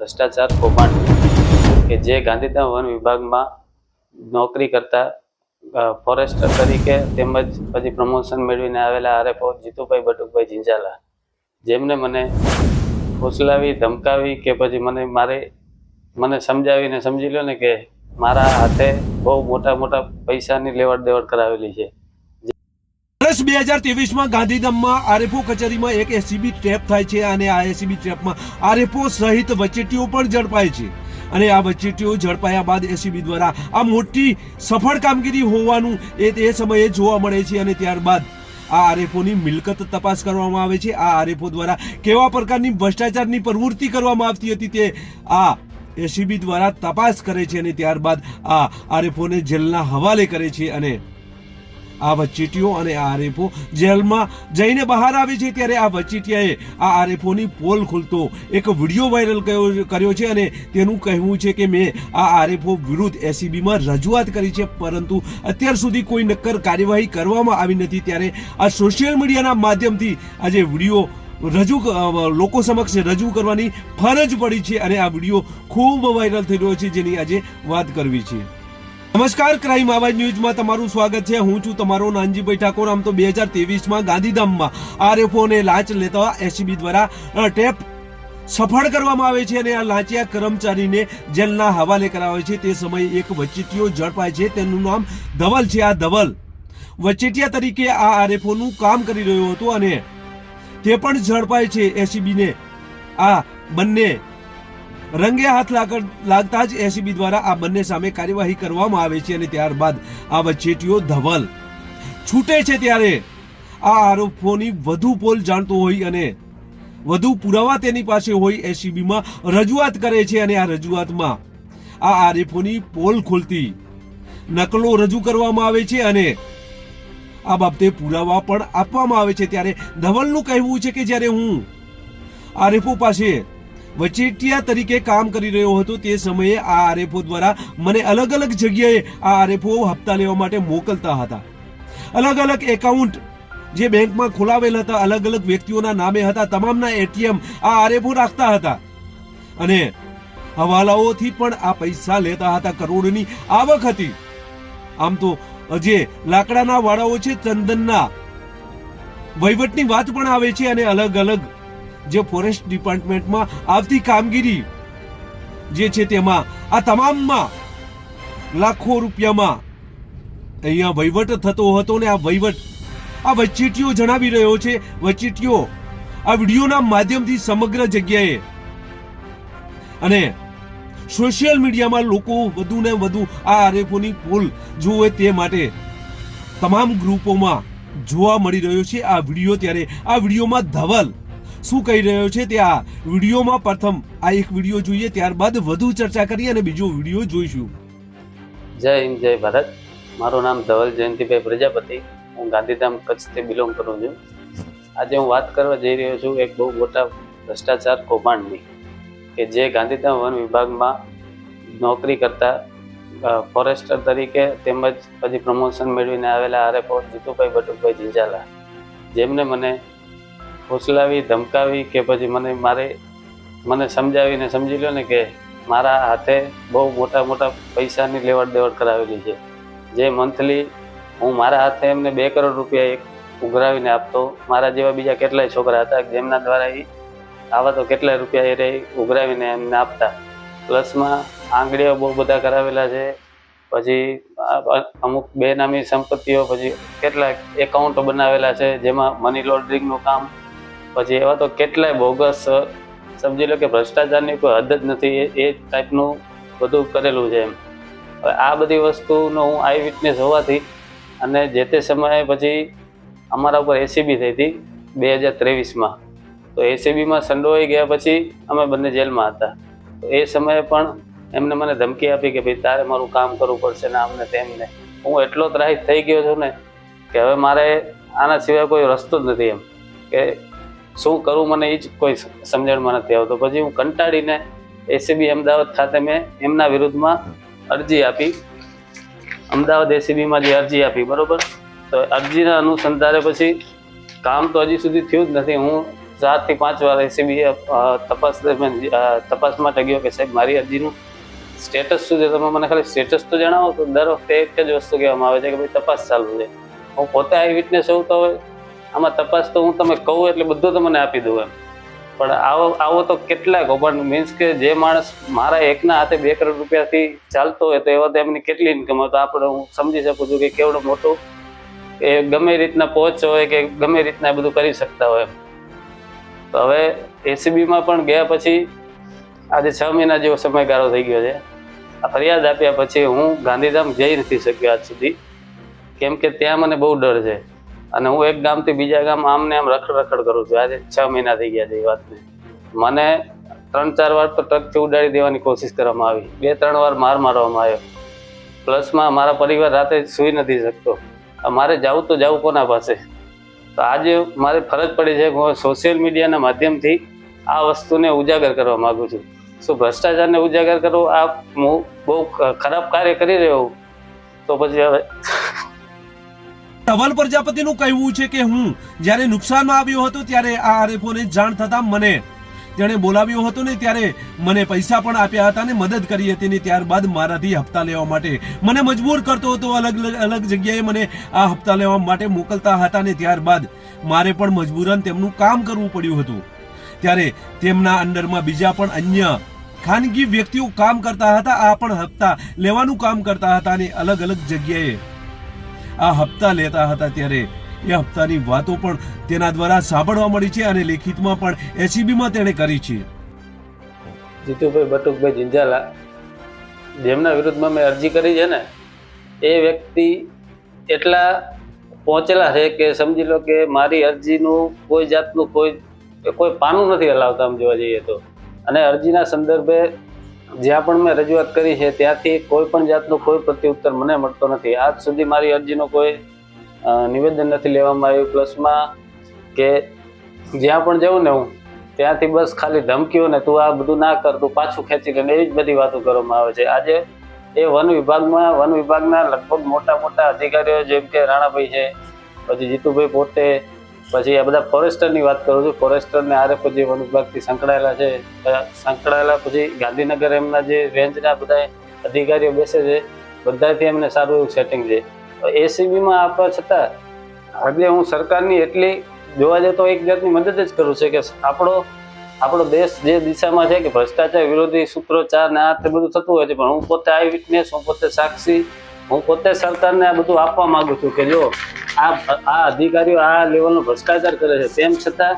ભ્રષ્ટાચાર કૌભાંડ કે જે ગાંધીધામ વન વિભાગમાં નોકરી કરતા ફોરેસ્ટર તરીકે તેમજ પછી પ્રમોશન મેળવીને આવેલા આરએફઓ જીતુભાઈ બટુકભાઈ ઝીંઝાલા જેમને મને ફોસલાવી, ધમકાવી કે પછી મને મારે, મને સમજાવીને સમજી લો ને કે મારા હાથે બહુ મોટા મોટા પૈસાની લેવડ દેવડ કરાવેલી છે. વર્ષ બે હજાર ત્રેવીસમાં ગાંધીધામમાં આરએફઓ કચેરીમાં એક એસીબી ટ્રેપ થાય છે અને આ એસીબી ટ્રેપમાં આરએફઓ સહિત વચેટીઓ પણ ઝડપાય છે. અને આ વચેટીઓ ઝડપાયા બાદ એસીબી દ્વારા આ મોટી સફળ કામગીરી હોવાનું એ તે સમયે જોવા મળે છે અને ત્યારબાદ આ આરએફઓની મિલકત તપાસ કરવામાં આવે છે. આ આરએફઓ દ્વારા કેવા પ્રકારની ભ્રષ્ટાચારની પ્રવૃત્તિ કરવામાં આવતી હતી તે આ એસીબી દ્વારા તપાસ કરે છે અને ત્યારબાદ આ આરએફઓને જેલના હવાલે કરે છે અને આ વચેટીઓ અને આ આરએફઓ જેલમાં જઈને બહાર આવે છે. ત્યારે આ વચીટિયાએ આ આરએફઓની પોલ ખોલતો એક વીડિયો વાયરલ કર્યો છે અને તેનું કહેવું છે કે મેં આ આરએફઓ વિરુદ્ધ એસીબીમાં રજૂઆત કરી છે. પરંતુ અત્યાર સુધી કોઈ નક્કર કાર્યવાહી કરવામાં આવી નથી. ત્યારે આ સોશિયલ મીડિયાના માધ્યમથી આજે વીડિયો રજૂ લોકો સમક્ષ રજૂ કરવાની ફરજ પડી છે અને આ વીડિયો ખૂબ વાયરલ થઈ રહ્યો છે જેની આજે વાત કરવી છે. નમસ્કાર, ક્રાઇમ આવાજ ન્યૂઝમાં તમારું સ્વાગત છે. હું છું તમારો નાનજીભાઈ ઠાકોર. આમ તો બે હજાર ત્રેવીસમાં ગાંધીધામમાં આરએફઓ ને લાંચ લેતા એસીબી દ્વારા ટેપ સફળ કરવામાં આવે છે અને આ લાંચિયા કર્મચારીને જેલના હવાલે કરાવે છે. તે સમયે એક વચેટીઓ ઝડપાય છે. તેનું નામ ધવલ છે. આ ધવલ વચેટિયા તરીકે આ આરએફઓનું કામ કરી રહ્યો હતો અને તે પણ ઝડપાય છે. એસીબીને આ બંને રંગે હાથ લાગ- લાગતા જ એસીબી દ્વારા આ બંને સામે કાર્યવાહી કરવામાં આવે છે અને ત્યારબાદ આ વચેટીઓ ધવલ. છૂટે છે ત્યારે. આ આરોપોની વધુ પોલ જાણતો હોય અને વધુ પુરાવા તેની પાસે હોય એસીબીમાં રજૂઆત કરે છે અને આ રજૂઆતમાં આ આરોપોની પોલ ખોલતી નકલો રજૂ કરવામાં આવે છે અને આ બાબતે પુરાવા પણ આપવામાં આવે છે. ત્યારે ધવલનું કહેવું છે કે જ્યારે હું આરએફઓ પાસે વચેટિયા તરીકે કામ કરી રહ્યો હતો તે સમયે આ આરએફઓ દ્વારા મને અલગ અલગ જગ્યાએ આ આરએફઓ હપ્તા લેવા માટે મોકલતા હતા. અલગ અલગ એકાઉન્ટ જે બેંકમાં ખોલાવેલ હતા, અલગ અલગ વ્યક્તિઓના નામે હતા, તમામના એટીએમ આ આરએફઓ રાખતા હતા. અને હવાલાઓથી પણ આ પૈસા લેતા હતા, કરોડની આવક હતી. આમ તો જે લાકડાના વાળાઓ છે, ચંદનના વહીવટની વાત પણ આવે છે અને અલગ અલગ જે ફોરેસ્ટ ડિપાર્ટમેન્ટમાં આવતી કામગીરી જે છે તેમાં આ તમામમાં લાખો રૂપિયામાં અહીંયા વહીવટ થતો હતો ને આ વહીવટ, આ વચેટીઓ જણાવી રહ્યો છે. વચેટીઓ આ વિડીયોના માધ્યમથી સમગ્ર જગ્યાએ અને સોશિયલ મીડિયામાં લોકો વધુ ને વધુ આ આરોપોની પોલ જોવે તે માટે તમામ ગ્રુપોમાં જોવા મળી રહ્યો છે. આ વીડિયો ત્યારે, આ વિડીયોમાં ધવલ શું કહી રહ્યો છે તે આ વિડીયોમાં પ્રથમ આ એક વીડિયો જોઈએ, ત્યારબાદ વધુ ચર્ચા કરી અને બીજો વીડિયો જોઈશું. જય હિન્દ, જય ભારત. મારું નામ ધવલ જયંતિભાઈ પ્રજાપતિ. હું ગાંધીધામ કચ્છથી બિલોંગ કરું છું. આજે હું વાત કરવા જઈ રહ્યો છું એક બહુ મોટા ભ્રષ્ટાચાર કૌભાંડની કે જે ગાંધીધામ વન વિભાગમાં નોકરી કરતા ફોરેસ્ટર તરીકે તેમજ પછી પ્રમોશન મેળવીને આવેલા આરએફઓ જીતુભાઈ બટુકભાઈ ઝીંઝાલા. જેમને મને ફોસલાવી ધમકાવી કે પછી મને મારે, મને સમજાવીને સમજી લો ને કે મારા હાથે બહુ મોટા મોટા પૈસાની લેવડ દેવડ કરાવેલી છે. જે મંથલી હું મારા હાથે એમને બે કરોડ રૂપિયા એક ઉઘરાવીને આપતો, મારા જેવા બીજા કેટલાય છોકરા હતા જેમના દ્વારા એ આવા તો કેટલાય રૂપિયા એ રહી ઉઘરાવીને એમને આપતા. પ્લસમાં આંગળીઓ બહુ બધા કરાવેલા છે. પછી અમુક બેનામી સંપત્તિઓ, પછી કેટલાક એકાઉન્ટો બનાવેલા છે જેમાં મની લોન્ડરિંગનું કામ પછી એવા તો કેટલાય બોગસ સમજી લો કે ભ્રષ્ટાચારની કોઈ હદ જ નથી, એ ટાઈપનું બધું કરેલું છે એમ. હવે આ બધી વસ્તુનો હું આઈ વિટનેસ હોવાથી અને જે તે સમયે પછી અમારા ઉપર એસીબી થઈ હતી બે હજાર ત્રેવીસમાં. તો એસીબીમાં સંડોવાઈ ગયા પછી અમે બંને જેલમાં હતા. તો એ સમયે પણ એમને મને ધમકી આપી કે ભાઈ તારે મારું કામ કરવું પડશે ને આમને તેમને હું એટલો ત્રાહિત થઈ ગયો છું ને કે હવે મારે આના સિવાય કોઈ રસ્તો જ નથી એમ. કે શું કરું મને એ જ કોઈ સમજણમાં નથી આવતો. પછી હું કંટાળીને એસીબી અમદાવાદ ખાતે મેં એમના વિરુદ્ધમાં અરજી આપી. અમદાવાદ એસીબીમાં જે અરજી આપી, બરાબર? તો અરજીના અનુસંધાને પછી કામ તો હજી સુધી થયું જ નથી. હું ચારથી પાંચ વાર એસીબી તપાસ દરમિયાન તપાસમાં તપાસ માટે ગયો કે સાહેબ, મારી અરજીનું સ્ટેટસ શું છે? તમે મને ખાલી સ્ટેટસ તો જણાવો, તો દર વખતે એક જ વસ્તુ કહેવામાં આવે છે કે ભાઈ તપાસ ચાલુ છે. હું પોતે આઈ વિટનેસ હોઉં તો હવે આમાં તપાસ તો હું તમે કહું એટલે બધું તમને આપી દઉં એમ. પણ આવો આવો તો કેટલા પણ મીન્સ કે જે માણસ મારા એકના હાથે બે કરોડ રૂપિયાથી ચાલતો હોય તો એવા તો એમની કેટલી ઇન્કમ હોય? તો આપણે હું સમજી શકું છું કે કેવડો મોટો એ ગમે રીતના પહોંચ હોય કે ગમે રીતના બધું કરી શકતા હોય તો હવે એસીબીમાં પણ ગયા પછી આજે છ મહિના જેવો સમયગાળો થઈ ગયો છે. આ ફરિયાદ આપ્યા પછી હું ગાંધીધામ જઈ નથી શક્યો આજ સુધી. કેમ કે ત્યાં મને બહુ ડર છે. અને હું એક ગામથી બીજા ગામ આમ ને આમ રખડ રખડ કરું છું. આજે છ મહિના થઈ ગયા છે એ વાતને. મને ત્રણ ચાર વાર તો ટ્રકથી ઉડાડી દેવાની કોશિશ કરવામાં આવી. બે ત્રણ વાર માર મારવામાં આવ્યો. પ્લસમાં મારા પરિવાર રાતે સૂઈ નથી શકતો. મારે જવું તો જવું કોના પાસે? તો આજે મારે ફરજ પડી છે હું સોશિયલ મીડિયાના માધ્યમથી આ વસ્તુને ઉજાગર કરવા માગું છું. શું ભ્રષ્ટાચારને ઉજાગર કરવો? આ હું બહુ ખરાબ કાર્ય કરી રહ્યો છું તો પછી હવે ધવલ પ્રજાપતિનું કહેવું છે કે હું જ્યારે નુકસાનમાં આવ્યો હતો ત્યારે આ આરએફઓને જાણ થતા મને તેણે બોલાવ્યો હતો ને ત્યારે મને પૈસા પણ આપ્યા હતા ને મદદ કરી હતી ને ત્યારબાદ મારાથી હપ્તા લેવા માટે મને મજબૂર કરતો હતો અલગ અલગ જગ્યાએ મને આ હપ્તા લેવા માટે મોકલતા હતા ને ત્યારબાદ મારે પણ મજબૂરન તેમનું કામ કરવું પડ્યું હતું. ત્યારે તેમના અંડરમાં બીજા પણ અન્ય ખાનગી વ્યક્તિઓ કામ કરતા હતા, આ પણ હપ્તા લેવાનું કામ કરતા હતા ને અલગ અલગ જગ્યાએ આ હપ્તા લેતા હતા ત્યારે એ હપ્તાની વાતો પણ તેના દ્વારા સાંભળવા મળી છે અને લેખિતમાં પણ એસીબીમાં તેણે કરી છે. જીતુભાઈ બટુકભાઈ જિંજાલા, જેમના વિરુદ્ધમાં મેં અરજી કરી છે ને, એ વ્યક્તિ એટલા પહોંચેલા છે કે સમજી લો કે મારી અરજીનું કોઈ જાતનું કોઈ કોઈ પાનું નથી હલાવતા આમ જોવા જઈએ તો. અને અરજીના સંદર્ભે જ્યાં પણ મેં રજૂઆત કરી છે, ત્યાંથી કોઈ પણ જાતનું કોઈ પ્રત્યુત્તર મને મળતો નથી. આજ સુધી મારી અરજીનો કોઈ નિવેદન નથી લેવામાં આવ્યું. પ્લસમાં કે જ્યાં પણ જાઉં ને હું, ત્યાંથી બસ ખાલી ધમકીઓ ને તું આ બધું ના કર, તું પાછું ખેંચી લે એવી જ બધી વાતો કરવામાં આવે છે. આજે એ વન વિભાગમાં, વન વિભાગના લગભગ મોટા મોટા અધિકારીઓ જેમ કે રાણાભાઈ છે, પછી જીતુભાઈ પોતે પછી આ બધા ફોરેસ્ટરની વાત કરું છું. ફોરેસ્ટરને આરે પછી વન વિભાગથી સંકળાયેલા છે સંકળાયેલા પછી ગાંધીનગર એમના જે રેન્જના બધા અધિકારીઓ બેસે છે બધાથી એમને સારું એવું સેટિંગ છે. એસીબીમાં આપવા છતાં, આજે હું સરકારની એટલી જોવા જઈએ તો એક જાતની મદદ જ કરું છે કે આપણો આપણો દેશ જે દિશામાં છે કે ભ્રષ્ટાચાર વિરોધી સૂત્રોચ્ચાર ને આ તે બધું થતું હોય છે, પણ હું પોતે આઈ વિટનેસ હું પોતે સાક્ષી, હું પોતે સરકારને આ બધું આપવા માંગુ છું કે જો આ આ અધિકારીઓ આ લેવલનો ભ્રષ્ટાચાર કરે છે. તેમ છતાં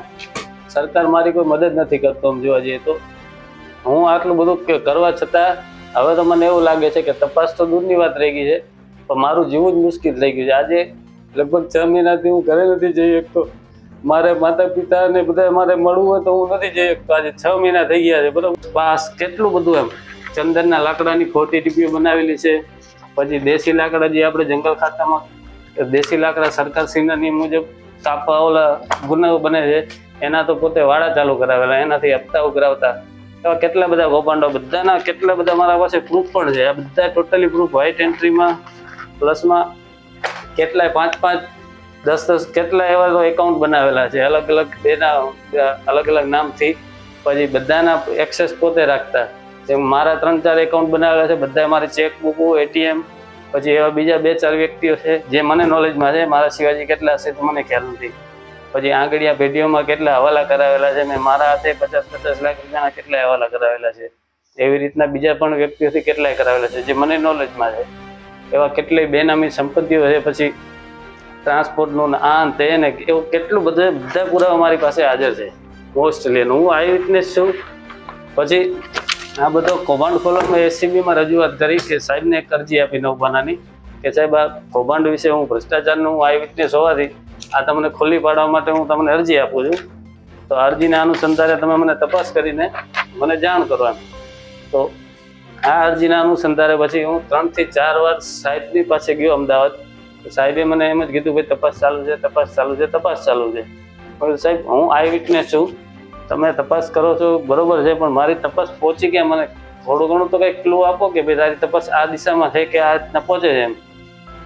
સરકાર મારી કોઈ મદદ નથી કરતો આમ જોવા જઈએ તો. હું આટલું બધું કરવા છતાં હવે તો મને એવું લાગે છે કે તપાસ તો દૂરની વાત રહી ગઈ છે, પણ મારું જીવવું જ મુશ્કેલ થઈ ગયું છે. આજે લગભગ છ મહિનાથી હું ઘરે નથી જઈ શકતો. મારે માતા પિતા ને બધા મારે મળવું હોય તો હું નથી જઈ શકતો. આજે છ મહિના થઈ ગયા છે, બરોબર? પાસ કેટલું બધું એમ? ચંદનના લાકડાની ખોટી ટીપીઓ બનાવેલી છે. પછી દેશી લાકડા જે આપણે જંગલ ખાતામાં દેશી લાકડા સરકારશ્રીના નિયમ મુજબ કાપવા ઓલા ગુનાઓ બને છે, એના તો પોતે વાડા ચાલુ કરાવેલા, એનાથી હપ્તા ઉઘરાવતા એવા કેટલા બધા કૌભાંડો, બધાના કેટલા બધા મારા પાસે પ્રૂફ પણ છે. આ બધા ટોટલી પ્રૂફ વ્હાઇટ એન્ટ્રીમાં પ્લસમાં કેટલાય પાંચ પાંચ, દસ દસ કેટલા એવા એકાઉન્ટ બનાવેલા છે. અલગ અલગ એના, અલગ અલગ નામથી. પછી બધાના એક્સેસ પોતે રાખતા. જેમ મારા ત્રણ ચાર એકાઉન્ટ બનાવેલા છે બધા મારી ચેકબુકો એટીએમ પછી એવા બીજા બે ચાર વ્યક્તિઓ છે જે મને નોલેજમાં છે. મારા શિવાજી કેટલા હશે તો મને ખ્યાલ નથી. પછી આંગળીયા પેઢીઓમાં કેટલા હવાલા કરાવેલા છે મેં મારા હાથે પચાસ પચાસ લાખ રૂપિયાના કેટલા હવાલા કરાવેલા છે. એવી રીતના બીજા પણ વ્યક્તિઓથી કેટલાય કરાવેલા છે જે મને નોલેજમાં છે. એવા કેટલી બેનામી સંપત્તિઓ છે. પછી ટ્રાન્સપોર્ટનું આ તે ને એવું કેટલું બધું બધા પુરાવા મારી પાસે હાજર છે. મોસ્ટલી હું આઈ વિટનેસ છું. પછી આ બધો કૌભાંડ ખોલો. મેં એસીબીમાં રજૂઆત કરી કે સાહેબને એક અરજી આપી નવબાનાની કે સાહેબ, આ કૌભાંડ વિશે હું ભ્રષ્ટાચારનું આઈ વિટનેસ હોવાથી આ તમને ખોલી પાડવા માટે હું તમને અરજી આપું છું. તો અરજીના અનુસંધાને તમે મને તપાસ કરીને મને જાણ કરો એમ. તો આ અરજીના અનુસંધાને પછી હું ત્રણથી ચાર વાર સાહેબની પાસે ગયો અમદાવાદ. સાહેબે મને એમ જ કીધું, ભાઈ, તપાસ ચાલુ છે, તપાસ ચાલુ છે, તપાસ ચાલુ છે. પણ સાહેબ, હું આઈ વિટનેસ છું. તમે તપાસ કરો છો, બરોબર છે, પણ મારી તપાસ પહોંચી ગયા મને. થોડું ઘણું તો કંઈક ક્લુ આપો કે ભાઈ તારી તપાસ આ દિશામાં છે કે આ રીતના પહોંચે છે એમ.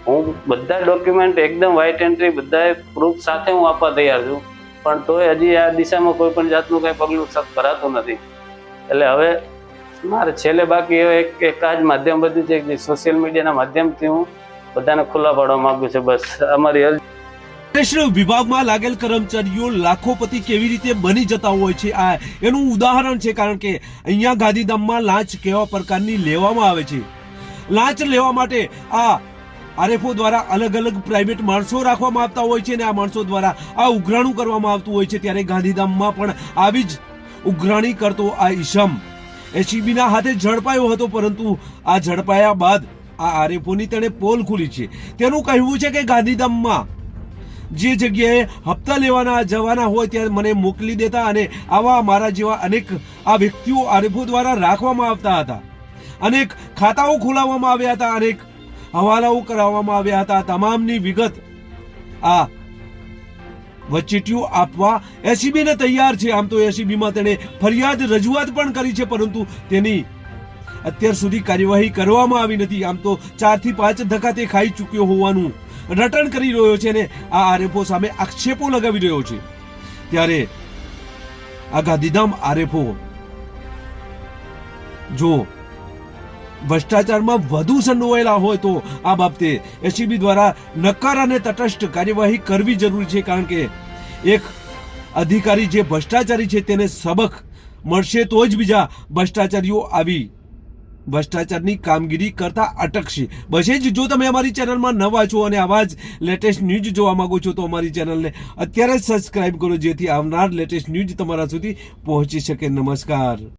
હું બધા ડોક્યુમેન્ટ એકદમ વ્હાઇટ એન્ટ્રી બધા પ્રૂફ સાથે હું આપવા તૈયાર છું. પણ તોય હજી આ દિશામાં કોઈ પણ જાતનું કંઈ પગલું સખ્ત ભરાતું નથી. એટલે હવે મારે છેલ્લે બાકી એક એક આ જ માધ્યમ બધું છે કે સોશિયલ મીડિયાના માધ્યમથી હું બધાને ખુલ્લા પાડવા માગું છું. બસ, અમારી અરજી વૈષ્ણવ વિભાગમાં લાગેલ કર્મચારીઓ લાખોપતિ કેવી રીતે બની જતા હોય છે? આ એનું ઉદાહરણ છે કારણ કે અહીંયા ગાંધીધામમાં લાંચ કેવા પ્રકારની લેવામાં આવે છે? લાંચ લેવા માટે આ આરએફઓ દ્વારા અલગ અલગ પ્રાઇવેટ માણસો રાખવામાં આવતા હોય છે અને આ માણસો દ્વારા આ ઉઘરાણું કરવામાં આવતું હોય છે. ત્યારે ગાંધીધામમાં પણ આવી જ ઉઘરાણી કરતો આ ઈશમ એસીબીના હાથે ઝડપાયો હતો, પરંતુ આ ઝડપાયા બાદ આ આરએફઓની તેણે પોલ ખુલી છે. તેનું કહેવું છે કે ગાંધીધામમાં જે જગ્યાએ હપ્તા લેવાના, જવાના હોય ત્યાં મને મોકલી દેતા અને આવા મારા જેવા અનેક આ વ્યક્તિઓ આરએફઓ દ્વારા રાખવામાં આવતા હતા. અનેક ખાતાઓ ખોલાવવામાં આવ્યા હતા, અનેક હવાલાઓ કરાવવામાં આવ્યા હતા. તમામની વિગત આ વચેટીઓ આપવા એસીબીને તૈયાર છે. આમ તો એસીબીમાં તેણે ફરિયાદ રજૂઆત પણ કરી છે, પરંતુ તેની અત્યાર સુધી કાર્યવાહી કરવામાં આવી નથી. આમ તો ચારથી પાંચ ધક્કા તે ખાઈ ચૂક્યો હોવાનું રટણ કરી રહ્યો છે અને આ આરેફો સામે આક્ષેપો લગાવી રહ્યો છે. ત્યારે આ ગાંધીધામ આરેફો જો ભ્રષ્ટાચારમાં વધુ સંડોવાયેલા હોય તો આ બાબતે એસીબી દ્વારા નકાર અને તટસ્થ કાર્યવાહી કરવી જરૂરી છે, કારણ કે એક અધિકારી જે ભ્રષ્ટાચારી છે તેને સબક મળશે તો જ બીજા ભ્રષ્ટાચારીઓ આવી ભ્રષ્ટાચારની કામગીરી કરતા અટકશે. બસે જ જો તમે અમારી ચેનલમાં નવા છો અને આવા જ લેટેસ્ટ ન્યૂઝ જોવા માગો છો તો અમારી ચેનલને અત્યારે જ સબસ્ક્રાઈબ કરો જેથી આવનાર લેટેસ્ટ ન્યૂઝ તમારા સુધી પહોંચી શકે. નમસ્કાર.